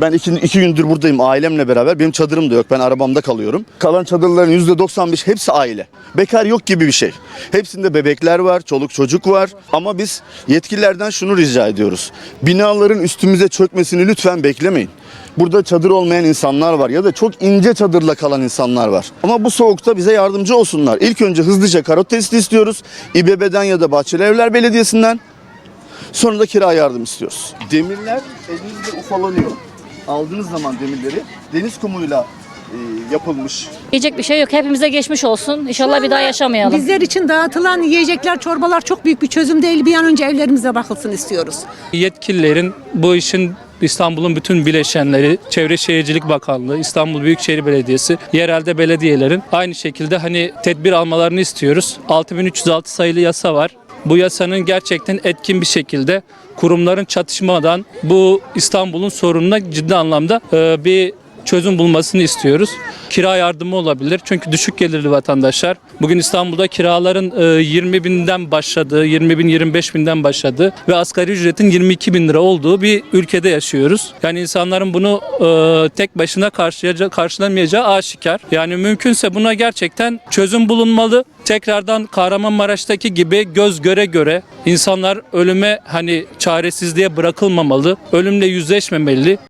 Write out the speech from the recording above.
Ben iki, iki gündür buradayım ailemle beraber. Benim çadırım da yok. Ben arabamda kalıyorum. Kalan çadırların %95 hepsi aile. Bekar yok gibi bir şey. Hepsinde bebekler var, çoluk çocuk var. Ama biz yetkililerden şunu rica ediyoruz. Binaların üstümüze çökmesini lütfen beklemeyin. Burada çadır olmayan insanlar var ya da çok ince çadırla kalan insanlar var. Ama bu soğukta bize yardımcı olsunlar. İlk önce hızlıca karot testi istiyoruz. İBB'den ya da Bahçeli Evler Belediyesi'nden. Sonra da kira yardım istiyoruz. Demirler elinizde ufalanıyor. Aldığınız zaman demirleri deniz kumuyla e, yapılmış. Yiyecek bir şey yok. Hepimize geçmiş olsun. İnşallah bir daha yaşamayalım. Bizler için dağıtılan yiyecekler, çorbalar çok büyük bir çözüm değil. Bir an önce evlerimize bakılsın istiyoruz. Yetkililerin bu işin İstanbul'un bütün bileşenleri, Çevre Şehircilik Bakanlığı, İstanbul Büyükşehir Belediyesi, yerelde belediyelerin aynı şekilde hani tedbir almalarını istiyoruz. 6306 sayılı yasa var. Bu yasanın gerçekten etkin bir şekilde kurumların çatışmadan bu İstanbul'un sorununa ciddi anlamda e, bir çözüm bulmasını istiyoruz. Kira yardımı olabilir. Çünkü düşük gelirli vatandaşlar. Bugün İstanbul'da kiraların e, 20 binden başladığı, 20 bin 25 binden başladığı ve asgari ücretin 22 bin lira olduğu bir ülkede yaşıyoruz. Yani insanların bunu e, tek başına karşılayacağı, karşılamayacağı aşikar. Yani mümkünse buna gerçekten çözüm bulunmalı. Tekrardan Kahramanmaraş'taki gibi göz göre göre insanlar ölüme hani çaresizliğe bırakılmamalı. Ölümle yüzleşmemeli.